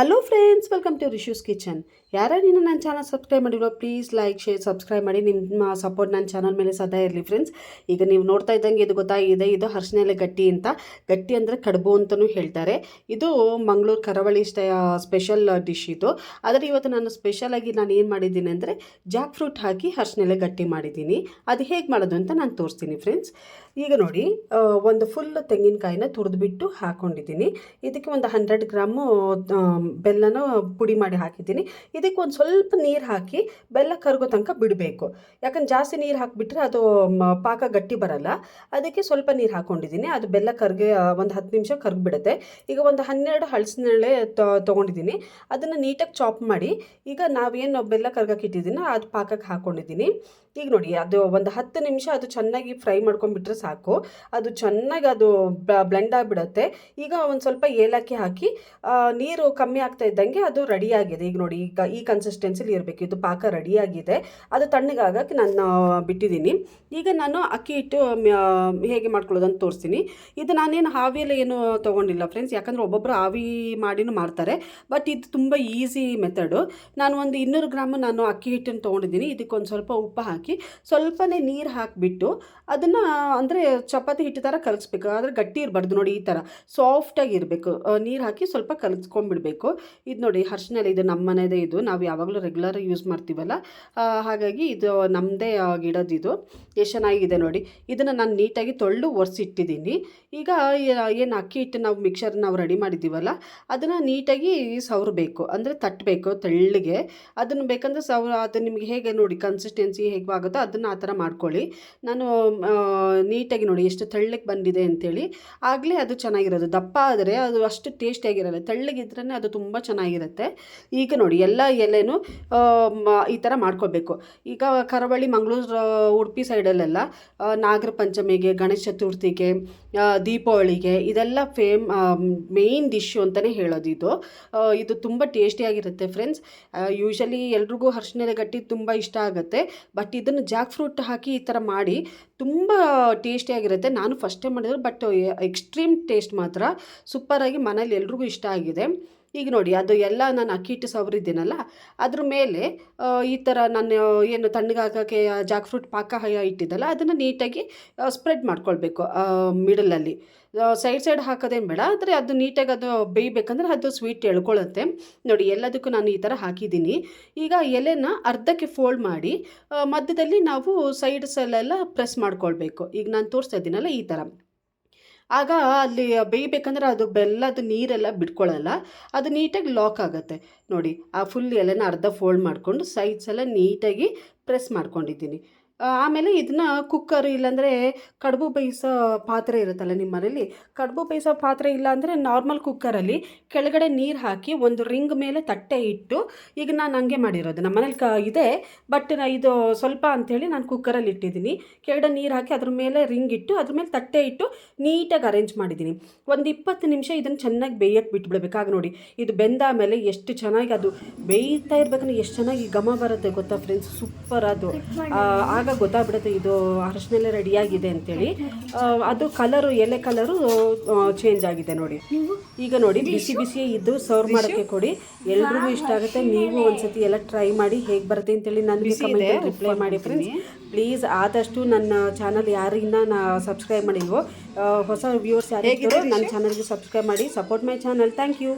Hello friends welcome to Rishu's kitchen ಯಾರ್ಯಾರು ನೀನು ನನ್ನ ಚಾನಲ್ ಸಬ್ಸ್ಕ್ರೈಬ್ ಮಾಡಿಲ್ವೋ ಪ್ಲೀಸ್ ಲೈಕ್ ಶೇರ್ ಸಬ್ಸ್ಕ್ರೈಬ್ ಮಾಡಿ. ನಿಮ್ಮ ಸಪೋರ್ಟ್ ನನ್ನ ಚಾನಲ್ ಮೇಲೆ ಸದಾ ಇರಲಿ ಫ್ರೆಂಡ್ಸ್ ಈಗ ನೀವು ನೋಡ್ತಾ ಇದ್ದಂಗೆ ಇದು ಗೊತ್ತಾಗಿದೆ ಇದು ಹರ್ಷನೆಲೆ ಗಟ್ಟಿ ಅಂತ. ಗಟ್ಟಿ ಅಂದರೆ ಕಡುಬು ಅಂತಲೂ ಹೇಳ್ತಾರೆ. ಇದು ಮಂಗಳೂರು ಕರಾವಳಿ ಸ್ಪೆಷಲ್ ಡಿಶ್ ಇದು. ಆದರೆ ಇವತ್ತು ನಾನು ಸ್ಪೆಷಲಾಗಿ ನಾನು ಏನು ಮಾಡಿದ್ದೀನಿ ಅಂದರೆ ಜಾಕ್ ಫ್ರೂಟ್ ಹಾಕಿ ಹರ್ಷನೆಲೆ ಗಟ್ಟಿ ಮಾಡಿದ್ದೀನಿ. ಅದು ಹೇಗೆ ಮಾಡೋದು ಅಂತ ನಾನು ತೋರಿಸ್ತೀನಿ ಫ್ರೆಂಡ್ಸ್ ಈಗ ನೋಡಿ ಒಂದು ಫುಲ್ ತೆಂಗಿನಕಾಯಿನ ತುರಿದ್ಬಿಟ್ಟು ಹಾಕ್ಕೊಂಡಿದ್ದೀನಿ ಇದಕ್ಕೆ ಒಂದು ಹಂಡ್ರೆಡ್ ಗ್ರಾಮು ಬೆಲ್ಲನ ಪುಡಿ ಮಾಡಿ ಹಾಕಿದ್ದೀನಿ. ಇದಕ್ಕೆ ಒಂದು ಸ್ವಲ್ಪ ನೀರು ಹಾಕಿ ಬೆಲ್ಲ ಕರಗೋ ತನಕ ಬಿಡಬೇಕು. ಯಾಕಂದ್ರೆ ಜಾಸ್ತಿ ನೀರು ಹಾಕಿಬಿಟ್ರೆ ಅದು ಪಾಕ ಗಟ್ಟಿ ಬರಲ್ಲ. ಅದಕ್ಕೆ ಸ್ವಲ್ಪ ನೀರು ಹಾಕ್ಕೊಂಡಿದ್ದೀನಿ ಅದು ಬೆಲ್ಲ ಕರ್ಗೆ ಒಂದು ಹತ್ತು ನಿಮಿಷ ಕರ್ಗಿಬಿಡುತ್ತೆ. ಈಗ ಒಂದು ಹನ್ನೆರಡು ಹಳಸಿನಳೆ ತೊಗೊಂಡಿದ್ದೀನಿ. ಅದನ್ನು ನೀಟಾಗಿ ಚಾಪ್ ಮಾಡಿ ಈಗ ನಾವೇನು ಬೆಲ್ಲ ಕರ್ಗಕ್ಕೆ ಇಟ್ಟಿದ್ದೀನೋ ಅದು ಪಾಕಕ್ಕೆ ಹಾಕ್ಕೊಂಡಿದ್ದೀನಿ ಈಗ ನೋಡಿ, ಅದು ಒಂದು ಹತ್ತು ನಿಮಿಷ ಅದು ಚೆನ್ನಾಗಿ ಫ್ರೈ ಮಾಡ್ಕೊಂಡ್ಬಿಟ್ರೆ ಸಾಕು. ಅದು ಚೆನ್ನಾಗಿ ಅದು ಬ್ಲೆಂಡ್ ಆಗಿಬಿಡುತ್ತೆ. ಈಗ ಒಂದು ಸ್ವಲ್ಪ ಏಲಕ್ಕಿ ಹಾಕಿ ನೀರು ಕಮ್ಮಿ ಆಗ್ತಾ ಇದ್ದಂಗೆ ಅದು ರೆಡಿ ಆಗಿದೆ ಈಗ ನೋಡಿ, ಈಗ ಈ ಕನ್ಸಿಸ್ಟೆನ್ಸಿಲಿ ಇರಬೇಕು. ಇದು ಪಾಕ ರೆಡಿಯಾಗಿದೆ. ಅದು ತಣ್ಣಗಾಗಕ್ಕೆ ನಾನು ಬಿಟ್ಟಿದ್ದೀನಿ. ಈಗ ನಾನು ಅಕ್ಕಿ ಹಿಟ್ಟು ಹೇಗೆ ಮಾಡ್ಕೊಳ್ಳೋದು ತೋರಿಸ್ತೀನಿ. ಇದು ನಾನೇನು ಹಾವಿಯಲ್ಲಿ ಏನು ತೊಗೊಂಡಿಲ್ಲ ಫ್ರೆಂಡ್ಸ್ ಯಾಕಂದರೆ ಒಬ್ಬೊಬ್ಬರು ಆವಿ ಮಾಡಿನೂ ಮಾಡ್ತಾರೆ. ಬಟ್ ಇದು ತುಂಬ ಈಸಿ ಮೆಥಡು ನಾನು ಒಂದು ಇನ್ನೂರು ಗ್ರಾಮು ನಾನು ಅಕ್ಕಿ ಹಿಟ್ಟನ್ನು ತೊಗೊಂಡಿದ್ದೀನಿ. ಇದಕ್ಕೊಂದು ಸ್ವಲ್ಪ ಉಪ್ಪು ಹಾಕಿ ಸ್ವಲ್ಪನೇ ನೀರು ಹಾಕಿಬಿಟ್ಟು ಅದನ್ನು ಅಂದರೆ ಚಪಾತಿ ಹಿಟ್ಟು ಥರ ಕಲಿಸ್ಬೇಕು. ಆದರೆ ಗಟ್ಟಿ ಇರಬಾರ್ದು ನೋಡಿ ಈ ಥರ ಸಾಫ್ಟಾಗಿ ಇರಬೇಕು. ನೀರು ಹಾಕಿ ಸ್ವಲ್ಪ ಕಲಿಸ್ಕೊಂಡ್ಬಿಡ್ಬೇಕು. ಇದು ನೋಡಿ ಹರ್ಷನಲ್ಲಿ ಇದು ನಮ್ಮ ಮನೆಯದೇ ಇದು. ನಾವು ಯಾವಾಗಲೂ ರೆಗ್ಯುಲರ್ ಯೂಸ್ ಮಾಡ್ತೀವಲ್ಲ? ಹಾಗಾಗಿ ಇದು ನಮ್ಮದೇ ಗಿಡದಿದು ಎಷ್ಟು ಚೆನ್ನಾಗಿದೆ ನೋಡಿ. ಇದನ್ನು ನಾನು ನೀಟಾಗಿ ತೊಳ್ಳು ಒರೆಸಿಟ್ಟಿದ್ದೀನಿ ಈಗ ಏನು ಅಕ್ಕಿ ಹಿಟ್ಟು ನಾವು ಮಿಕ್ಸರ್ ನಾವು ರೆಡಿ ಮಾಡಿದ್ದೀವಲ್ಲ ಅದನ್ನು ನೀಟಾಗಿ ಸವರಬೇಕು. ಅಂದರೆ ತಟ್ಟಬೇಕು ತೆಳ್ಳಗೆ. ಅದನ್ನು ಬೇಕಂದ್ರೆ ಸವ ಅದು ನಿಮಗೆ ಹೇಗೆ ನೋಡಿ ಕನ್ಸಿಸ್ಟೆನ್ಸಿ ಹೇಗೆ ಆಗುತ್ತೋ ಅದನ್ನು ಆ ಥರ ಮಾಡ್ಕೊಳ್ಳಿ. ನಾನು ನೀಟಾಗಿ ನೋಡಿ ಎಷ್ಟು ತೆಳ್ಳಗೆ ಬಂದಿದೆ ಅಂತೇಳಿ. ಆಗಲೇ ಅದು ಚೆನ್ನಾಗಿರೋದು. ದಪ್ಪ ಆದರೆ ಅದು ಅಷ್ಟು ಟೇಸ್ಟಿಯಾಗಿರಲ್ಲ. ತೆಳ್ಳಗಿದ್ರೇ ಅದು ತುಂಬ ಚೆನ್ನಾಗಿರುತ್ತೆ. ಈಗ ನೋಡಿ, ಎಲ್ಲ ಎಲೆನೂ ಈ ಥರ ಮಾಡ್ಕೋಬೇಕು. ಈಗ ಕರಾವಳಿ ಮಂಗಳೂರು ಉಡುಪಿ ಸೈಡಲ್ಲೆಲ್ಲ ನಾಗರ ಪಂಚಮಿಗೆ, ಗಣೇಶ ಚತುರ್ಥಿಗೆ ದೀಪಾವಳಿಗೆ ಇದೆಲ್ಲ ಫೇಮ್ ಮೇಯ್ನ್ ಡಿಶ್ಶು ಅಂತಲೇ ಹೇಳೋದು ಇದು. ಇದು ತುಂಬ ಟೇಸ್ಟಿಯಾಗಿರುತ್ತೆ ಫ್ರೆಂಡ್ಸ್. ಯೂಶಲಿ ಎಲ್ರಿಗೂ ಹರ್ಷನೆಲೆ ಗಟ್ಟಿ ತುಂಬ ಇಷ್ಟ ಆಗುತ್ತೆ. ಬಟ್ ಇದನ್ನು ಜಾಕ್ ಫ್ರೂಟ್ ಹಾಕಿ ಈ ಥರ ಮಾಡಿ ತುಂಬ ಟೇಸ್ಟಿಯಾಗಿರುತ್ತೆ ನಾನು ಫಸ್ಟ್ ಟೈಮ್ ಮಾಡಿದ್ರು ಬಟ್ ಎಕ್ಸ್ಟ್ರೀಮ್ ಟೇಸ್ಟ್ ಮಾತ್ರ. ಸೂಪರಾಗಿ ಮನೇಲಿ ಎಲ್ರಿಗೂ ಇಷ್ಟ ಆಗಿದೆ. ಈಗ ನೋಡಿ, ಅದು ಎಲ್ಲ ನಾನು ಅಕ್ಕಿ ಹಿಟ್ಟು ಸವರಿದ್ದೀನಲ್ಲ ಅದ್ರ ಮೇಲೆ ಈ ಥರ ನಾನು ಏನು ತಣ್ಣಗಾಗೋಕ್ಕೆ ಜಾಕ್ ಫ್ರೂಟ್ ಪಾಕ ಇಟ್ಟಿದ್ದಲ್ಲ, ಅದನ್ನು ನೀಟಾಗಿ ಸ್ಪ್ರೆಡ್ ಮಾಡ್ಕೊಳ್ಬೇಕು ಮಿಡಲಲ್ಲಿ. ಸೈಡ್ ಸೈಡ್ ಹಾಕೋದೇನು ಬೇಡ, ಆದರೆ ಅದು ನೀಟಾಗಿ ಅದು ಬೇಯಬೇಕಂದ್ರೆ ಅದು ಸ್ವೀಟ್ ಎಳ್ಕೊಳ್ಳುತ್ತೆ ನೋಡಿ, ಎಲ್ಲದಕ್ಕೂ ನಾನು ಈ ಥರ ಹಾಕಿದ್ದೀನಿ. ಈಗ ಎಲೆನ ಅರ್ಧಕ್ಕೆ ಫೋಲ್ಡ್ ಮಾಡಿ ಮಧ್ಯದಲ್ಲಿ ನಾವು ಸೈಡ್ಸಲ್ಲೆಲ್ಲ ಪ್ರೆಸ್ ಮಾಡ್ಕೊಳ್ಬೇಕು. ಈಗ ನಾನು ತೋರಿಸ್ತಾ ಇದ್ದೀನಲ್ಲ ಈ ಥರ ಆಗ ಅಲ್ಲಿ ಬೇಯಬೇಕಂದ್ರೆ ಅದು ಬೆಲ್ಲದ ನೀರೆಲ್ಲ ಬಿಟ್ಕೊಳ್ಳಲ್ಲ ಅದು ನೀಟಾಗಿ ಲಾಕ್ ಆಗುತ್ತೆ. ನೋಡಿ, ಆ ಫುಲ್ ಎಲೆನ ಅರ್ಧ ಫೋಲ್ಡ್ ಮಾಡಿಕೊಂಡು ಸೈಡ್ಸ್ ಎಲ್ಲ ನೀಟಾಗಿ ಪ್ರೆಸ್ ಮಾಡ್ಕೊಂಡಿದ್ದೀನಿ. ಆಮೇಲೆ ಇದನ್ನ ಕುಕ್ಕರ್ ಇಲ್ಲಾಂದರೆ ಕಡುಬು ಬೇಯಿಸೋ ಪಾತ್ರೆ ಇರುತ್ತಲ್ಲ ನಿಮ್ಮ ಮನೇಲಿ? ಕಡುಬು ಬೇಯಿಸೋ ಪಾತ್ರೆ ಇಲ್ಲ ಅಂದರೆ ನಾರ್ಮಲ್ ಕುಕ್ಕರಲ್ಲಿ ಕೆಳಗಡೆ ನೀರು ಹಾಕಿ ಒಂದು ರಿಂಗ್ ಮೇಲೆ ತಟ್ಟೆ ಇಟ್ಟು ಈಗ ನಾನು ಹಂಗೆ ಮಾಡಿರೋದು. ನಮ್ಮ ಮನೇಲಿ ಕ ಇದೆ ಬಟ್ ಇದು ಸ್ವಲ್ಪ ಅಂಥೇಳಿ ನಾನು ಕುಕ್ಕರಲ್ಲಿ ಇಟ್ಟಿದ್ದೀನಿ. ಕೆಳಗಡೆ ನೀರು ಹಾಕಿ ಅದ್ರ ಮೇಲೆ ರಿಂಗ್ ಇಟ್ಟು ಅದ್ರ ಮೇಲೆ ತಟ್ಟೆ ಇಟ್ಟು ನೀಟಾಗಿ ಅರೇಂಜ್ ಮಾಡಿದ್ದೀನಿ. ಒಂದು ಇಪ್ಪತ್ತು ನಿಮಿಷ ಇದನ್ನು ಚೆನ್ನಾಗಿ ಬೇಯಕ್ಕೆ ಬಿಟ್ಬಿಡ್ಬೇಕು. ಆಗ ನೋಡಿ ಇದು ಬೆಂದ ಮೇಲೆ ಎಷ್ಟು ಚೆನ್ನಾಗಿ ಅದು ಬೇಯ್ತಾ ಇರ್ಬೇಕಂದ್ರೆ ಎಷ್ಟು ಚೆನ್ನಾಗಿ ಘಮ ಬರುತ್ತೆ ಗೊತ್ತಾ ಫ್ರೆಂಡ್ಸ್ ಸೂಪರ್ ಅದು. ಆ, ಆಗ ಗೊತ್ತಾಗ್ಬಿಡುತ್ತೆ ಇದು ಅರಶಿನೆಲ್ಲ ರೆಡಿಯಾಗಿದೆ ಅಂತೇಳಿ. ಅದು ಕಲರು ಎಲೆ ಕಲರು ಚೇಂಜ್ ಆಗಿದೆ ನೋಡಿ. ಈಗ ನೋಡಿ ಬಿಸಿ ಬಿಸಿ ಇದು ಸರ್ವ್ ಮಾಡೋಕ್ಕೆ ಕೊಡಿ. ಎಲ್ರಿಗೂ ಇಷ್ಟ ಆಗುತ್ತೆ. ನೀವು ಒಂದ್ಸತಿ ಎಲ್ಲ ಟ್ರೈ ಮಾಡಿ ಹೇಗೆ ಬರುತ್ತೆ ಅಂತೇಳಿ ನನಗೆ ಕಮೆಂಟ್ ರಿಪ್ಲೈ ಮಾಡಿ ಫ್ರೆಂಡ್ಸ್ ಪ್ಲೀಸ್ ಆದಷ್ಟು ನನ್ನ ಚಾನಲ್ ಯಾರಿಂದ ನಾ ಸಬ್ಸ್ಕ್ರೈಬ್ ಮಾಡಿಲ್ವೋ ಹೊಸ ವ್ಯೂವರ್ಸ್ ಯಾರಿಗೂ ನನ್ನ ಚಾನಲ್ಗೆ ಸಬ್ಸ್ಕ್ರೈಬ್ ಮಾಡಿ. Support my channel thank you